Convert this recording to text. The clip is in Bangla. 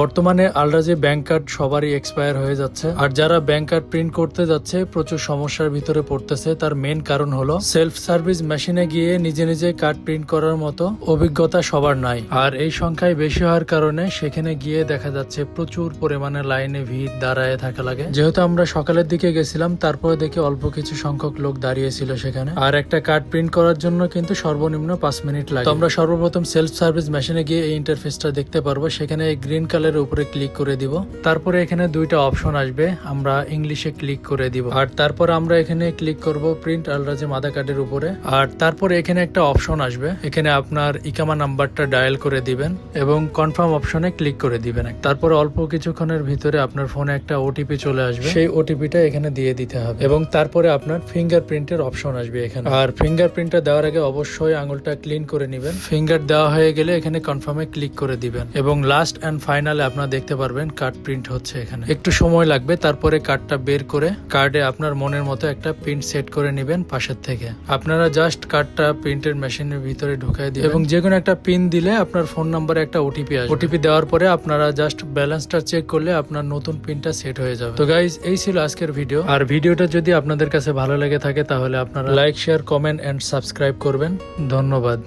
বর্তমানে আলরাজি ব্যাংক কার্ড সবারই এক্সপায়ার হয়ে যাচ্ছে। আর যারা ব্যাংক কার্ড প্রিন্ট করতে যাচ্ছে, প্রচুর সমস্যার ভিতরে পড়তেছে। তার মেন কারণ হলো সেলফ সার্ভিস মেশিনে গিয়ে নিজে নিজে কার্ড প্রিন্ট করার মতো অভিজ্ঞতা সবার নাই। আর এই সংখ্যায় বেশি হওয়ার কারণে সেখানে গিয়ে দেখা যাচ্ছে প্রচুর পরিমাণে লাইনে ভিড় দাঁড়ায় থাকা লাগে। যেহেতু আমরা সকালের দিকে গেছিলাম, তারপরে দেখি অল্প কিছু সংখ্যক লোক দাঁড়িয়েছিল সেখানে। আর একটা কার্ড প্রিন্ট করার জন্য কিন্তু সর্বনিম্ন পাঁচ মিনিট লাগে। আমরা সর্বপ্রথম সেলফ সার্ভিস মেশিনে গিয়ে এই ইন্টারফেসটা দেখতে পারব। সেখানে গ্রিন কালারের উপরে ক্লিক করে দিব। তারপরে এখানে দুইটা অপশন আসবে, আমরা ইংলিশে ক্লিক করে দিব। আর তারপর আমরা এখানে ক্লিক করব প্রিন্ট আলরাজি মাদা কার্ডের উপরে। আর তারপরে এখানে একটা অপশন আসবে, এখানে আপনার ইকামা নাম্বারটা ডায়াল করে দিবেন এবং কনফার্ম অপশনে ক্লিক করে দিবেন। তারপর অল্প কিছুক্ষণের ভিতরে আপনার ফোনে একটা ওটিপি চলে আসবে। সেই ওটিপিটা এখানে দিয়ে দিতে হবে এবং তারপরে আপনার ফিঙ্গারপ্রিন্টের অপশন আসবে এখানে। আর ফিঙ্গারপ্রিন্টটা দেওয়ার আগে অবশ্যই আঙুলটা ক্লিন করে নেবেন। ফিঙ্গার দেওয়া হয়ে গেলে এখানে কনফার্মে ক্লিক করে দিবেন এবং লাস্ট এন্ড ফাইনালে আপনারা দেখতে পারবেন কার্ড প্রিন্ট হচ্ছে এখানে। একটু সময় লাগবে, তারপরে কার্ডটা বের করে কার্ডে আপনার মনের মতো একটা প্রিন্ট সেট করে নেবেন পাশের থেকে। আপনারা জাস্ট কার্ডটা প্রিন্টের মেশিনের ভিতরে ঢুকাই দিবেন। এবং যে কোনো একটা পিন দিলে আপনার ফোন নাম্বারে একটা ওটিপি আসবে। ওটিপি দেওয়ার পরে আপনারা জাস্ট ব্যালেন্সটা চেক করলে আপনার নতুন পিনটা সেট হয়ে যাবে। তো গাইজ এই ছিল আজকের ভিডিও আর ভিডিওটা যদি আপনাদের কাছে ভালো লেগে থাকে, তাহলে আপনারা like share comment and subscribe করবেন। ধন্যবাদ।